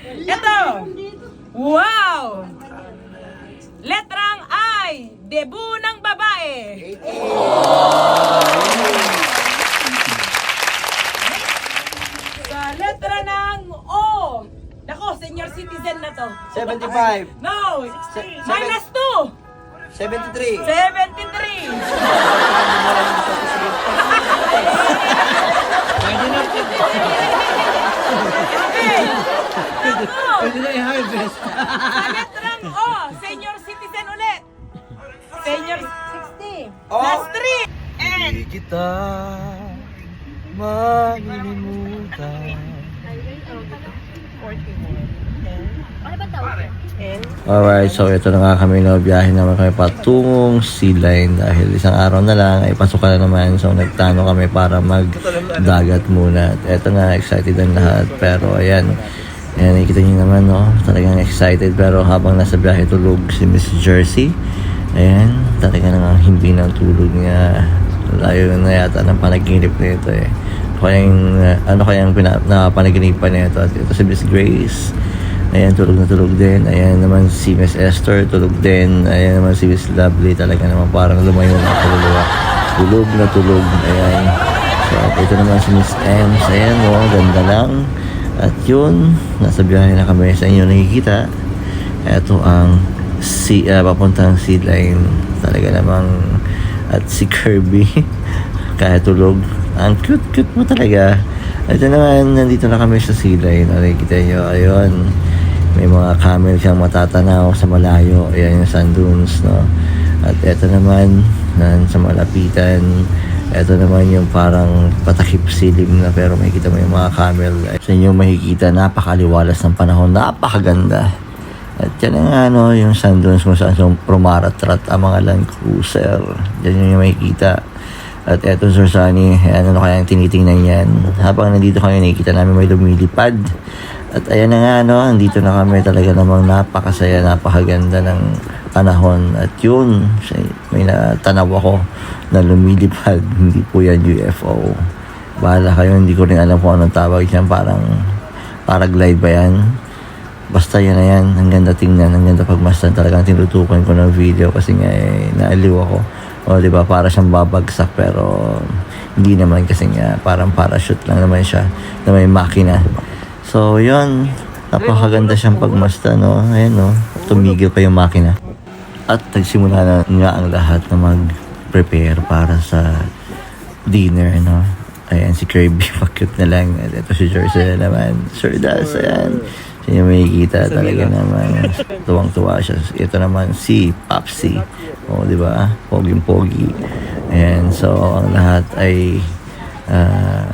Ito. Wow! Letrang I. Debut ng babae. Sa letra ng O. Nako, senior citizen na to. 75, No! Minus 2. 73. 73. Alright, so ito na nga kami na biyahe naman kami patungong sea dahil isang araw na lang ay pasok na naman. So nagtano kami para magdagat muna. At eto nga excited ang lahat. Pero ayan. Ayan nakikita niyo naman no? Talagang excited. Pero habang nasa biyahe tulog si Miss Jersey. Ayan talaga namang hindi ng tulog niya. Layo na yata ng panaginip nito eh. Ano kayang, ano kayang pina, na panaginipan nito? At ito si Miss Grace Ayan, tulog na tulog din. Ayan naman si Miss Esther, tulog din. Ayan naman si Miss Lovely, talaga naman parang lumayo na kaluluwa. Tulog na tulog. Ayan. So, ito naman si Miss Ems. Ayan, oh, ganda lang. At yun, nasa biyahe na kami sa inyo nakikita. Ito ang si, uh, papuntang sea line. Talaga namang at si Kirby kahit tulog. Ang cute-cute mo talaga. Ito naman, nandito na kami sa sea line. Nakikita nyo, ayun. May mga camel siyang matatanaw sa malayo. Ayan yung sand dunes, no? At ito naman, nan sa malapitan. Ito naman yung parang patakip silim na pero makikita mo yung mga camel. Sa inyo makikita, napakaliwalas ng panahon. Napakaganda. At yan ang ano, yung sand dunes kung saan yung promaratrat ang mga land cruiser. Yan yung makikita. At eto Sir Sunny, ayan, ano kaya ang tinitingnan yan. Habang nandito kami, nakikita namin may lumilipad. At ayan na nga, no, nandito na kami talaga namang napakasaya, napakaganda ng panahon. At yun, may natanaw ako na lumilipad. Hindi po yan UFO. Bahala kayo, hindi ko rin alam kung anong tawag yan. Parang paraglide ba yan? Basta yan na yan. Ang ganda tingnan, ang ganda pagmasdan. Talagang tinutukan ko ng video kasi nga eh, naaliw ako. O, di ba, para siyang babagsak pero hindi naman kasi nga parang parachute lang naman siya na may makina. So, yun. Napakaganda siyang pagmasdan, no? Ayan, no? Tumigil pa yung makina. At nagsimula na nga ang lahat na mag-prepare para sa dinner, no? Ayan, si Kirby, pakit na lang. At ito si na naman. Sir Das, ayan. Siya yung makikita talaga naman. Tuwang-tuwa siya. Ito naman si Popsy. O, di ba? Poging-pogi. Ayan, so ang lahat ay ah,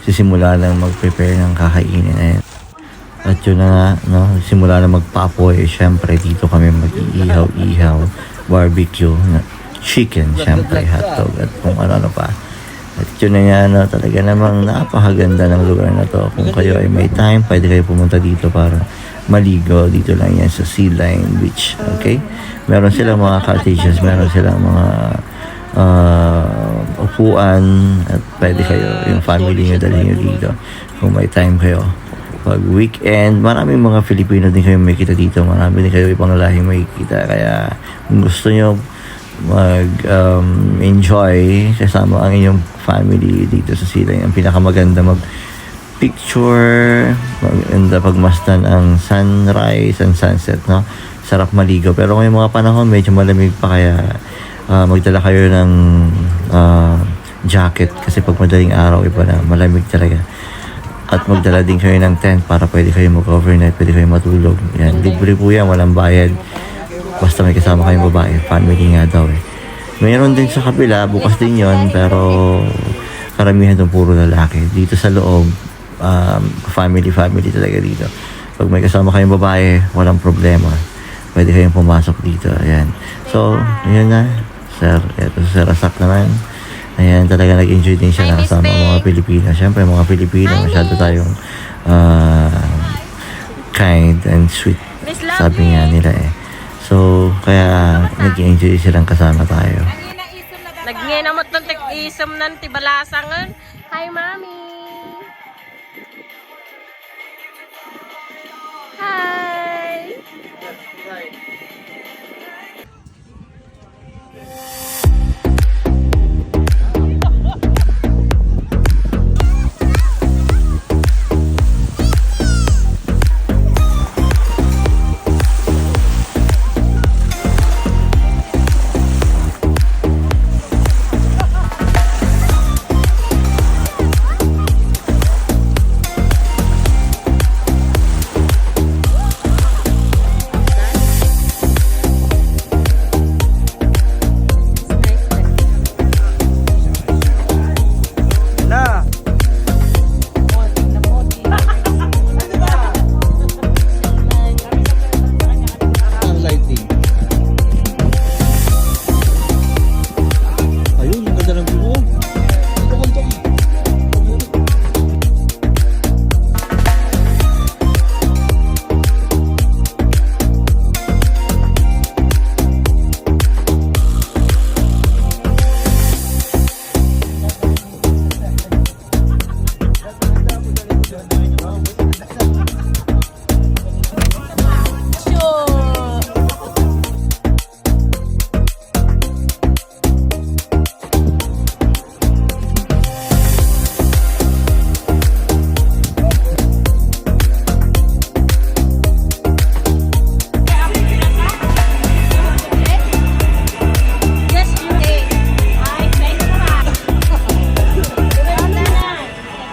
nagsisimula lang mag-prepare ng kakainin. Ayan. At yun na nga, no, simula na magpapoy, syempre dito kami mag-iihaw-ihaw, barbecue, na chicken, syempre hotdog, at kung ano-ano pa. At yun na nga, no, talaga namang napakaganda ng lugar na to. Kung kayo ay may time, pwede kayo pumunta dito para maligo. Dito lang yan sa Sea Line Beach, okay? Meron silang mga cottages, meron silang mga uh, upuan, at pwede kayo, yung family nyo, dalhin nyo dito. Kung may time kayo pag weekend, maraming mga Filipino din kayo makikita dito. Marami din kayo ibang lahing makikita. Kaya kung gusto nyo mag-enjoy kasama ang inyong family dito sa sila, ang pinakamaganda mag picture, maganda pagmasdan ang sunrise and sunset, no? Sarap maligo. Pero ngayong mga panahon, medyo malamig pa kaya ah, magdala kayo ng ah, jacket kasi pag madaling araw, iba na, malamig talaga. At magdala din kayo ng tent para pwede kayo mag-overnight, pwede kayo matulog. Yan, libre po yan, walang bayad. Basta may kasama kayong babae, family nga daw eh. Mayroon din sa kabila, bukas din yon pero karamihan doon puro lalaki. Dito sa loob, um, family, family talaga dito. Pag may kasama kayong babae, walang problema. Pwede kayong pumasok dito. Ayan. So, yun na. Sir, eto si Sir Asak naman. Ayan, talaga nag-enjoy din siya Hi, Miss nakasama ang mga. Pilipino. Siyempre, mga Pilipino, masyado tayong ah, kind and sweet. Sabi nga nila eh. So, kaya nag-enjoy silang kasama tayo. Nagnginamot ng tig-isam ng tibalasangan. Hi, Mami!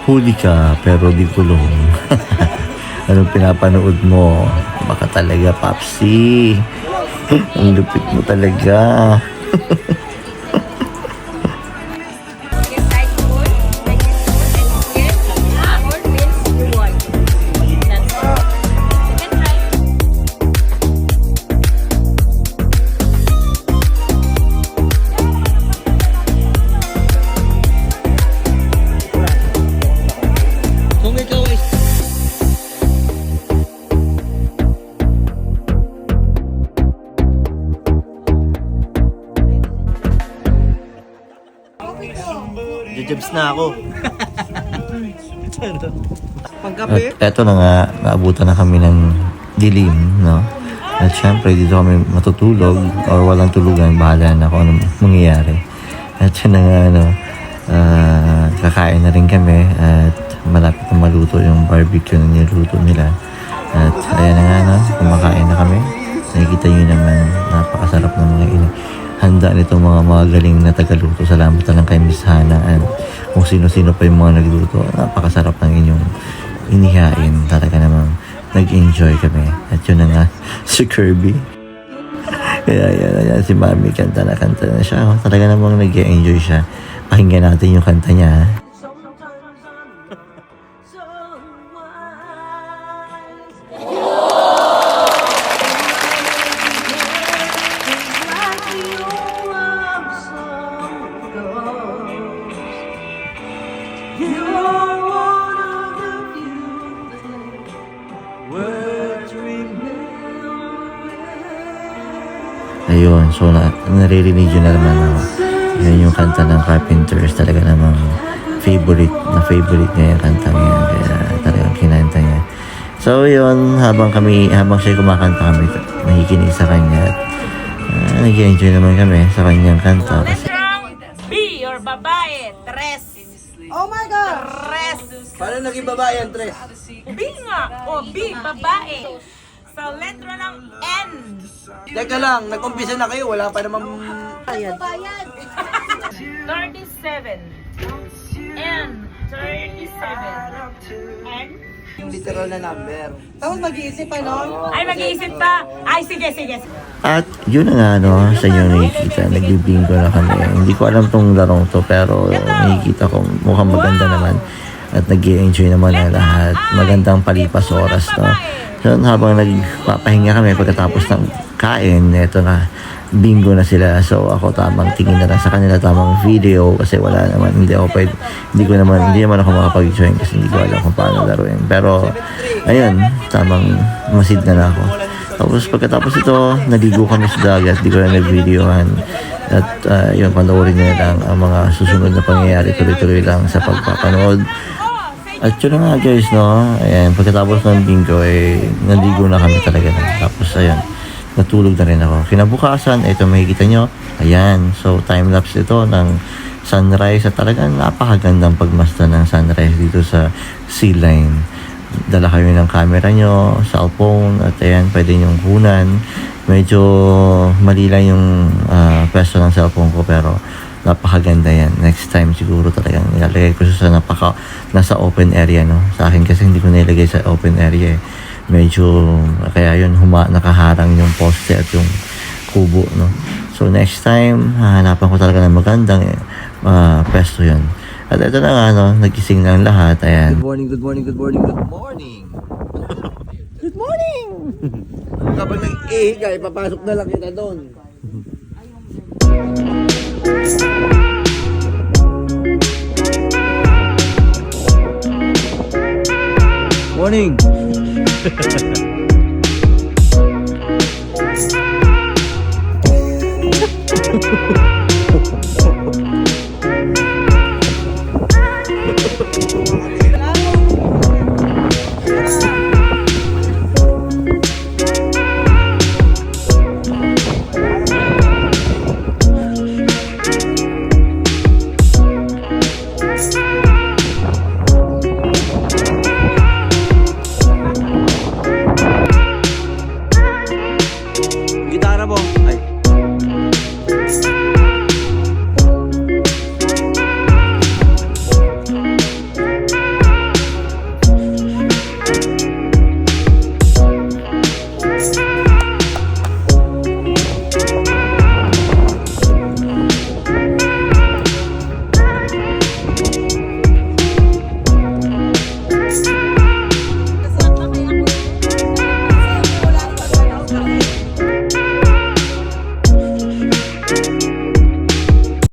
Huli ka, pero di kulong. Anong pinapanood mo? Baka talaga, Papsi. Ang lupit mo talaga. Jujubs na ako. Pangkape? At eto na nga, naabutan na kami ng dilim, no? At syempre, dito kami matutulog or walang tulugan, bahala na kung anong mangyayari. At yun na nga, ano, ah, kakain na rin kami at malapit na maluto yung barbecue na niluto nila. At ayan na nga, no, kumakain na kami. Nakikita nyo naman, napakasarap ng mga ini handa nitong mga magaling na tagaluto. Salamat na lang kay Miss Hana and kung sino-sino pa yung mga nagluto. Napakasarap ng inyong inihain. Talaga namang nag-enjoy kami. At yun na nga, si Kirby. Kaya yan, yan, si Mami kanta na kanta na siya. Oh, Talaga namang nag-enjoy siya. Pakinggan natin yung kanta niya. ha. So na, naririnig yun na naman ako. Yan yung kanta ng Carpenters. Talaga namang favorite na favorite niya yung kanta niya. Kaya talagang kinanta niya. So yun, habang kami, habang siya kumakanta kami, nakikinig sa kanya. At uh, nag-enjoy naman kami sa kanyang kanta. Kasi B or babae. Tres. Oh my God! Tres. Paano naging babae yan, Tres? B nga. O B, babae. Sa letra ng N. Teka lang, nag-umpisa na kayo, wala pa namang... 37. N. 37. N. Yung literal na number. Tapos mag-iisip ano? Ay, mag-iisip pa. Ay, sige, sige. At yun na nga no, sa inyo nakikita, nagbibingo na kami. Hindi ko alam tong larong to pero nakikita ko mukhang maganda naman. At nag enjoy naman na lahat. Magandang palipas oras no. So habang nagpapahinga kami pagkatapos ng kain, eto na, bingo na sila. So ako tamang tingin na lang sa kanila tamang video kasi wala naman, hindi ako pwede, hindi ko naman, hindi naman ako makapag-join kasi hindi ko alam kung paano laruin. Pero ayun, tamang masid na lang ako. Tapos pagkatapos ito, naligo kami sa dagat, di ko na nag-videohan. At uh, yun, panoorin nyo lang ang mga susunod na pangyayari tuloy-tuloy lang sa pagpapanood. At yun na nga guys, no? Ayan, pagkatapos ng bingo, eh, naligo na kami talaga. Tapos ayun, natulog na rin ako. Kinabukasan, ito makikita nyo, ayan, so time-lapse ito ng sunrise at talagang napakagandang pagmasdan ng sunrise dito sa sea line. Dala kayo ng camera nyo, cellphone, at ayan, pwede nyong kunan. Medyo mali lang yung ah, pwesto ng cellphone ko pero napakaganda yan. Next time siguro talagang ilalagay ko sa napaka, nasa open area, no? Sa akin kasi hindi ko nilagay sa open area eh. Medyo, kaya yun, huma, nakaharang yung poste at yung kubo, no? So next time, hahanapan ko talaga ng magandang uh, pwesto yun. At ito na nga, no, nagising na ang lahat. Ayan. Good morning, good morning, good morning, good morning. good morning! Kapag nag-ihiga, ipapasok na lang kita doon. Morning!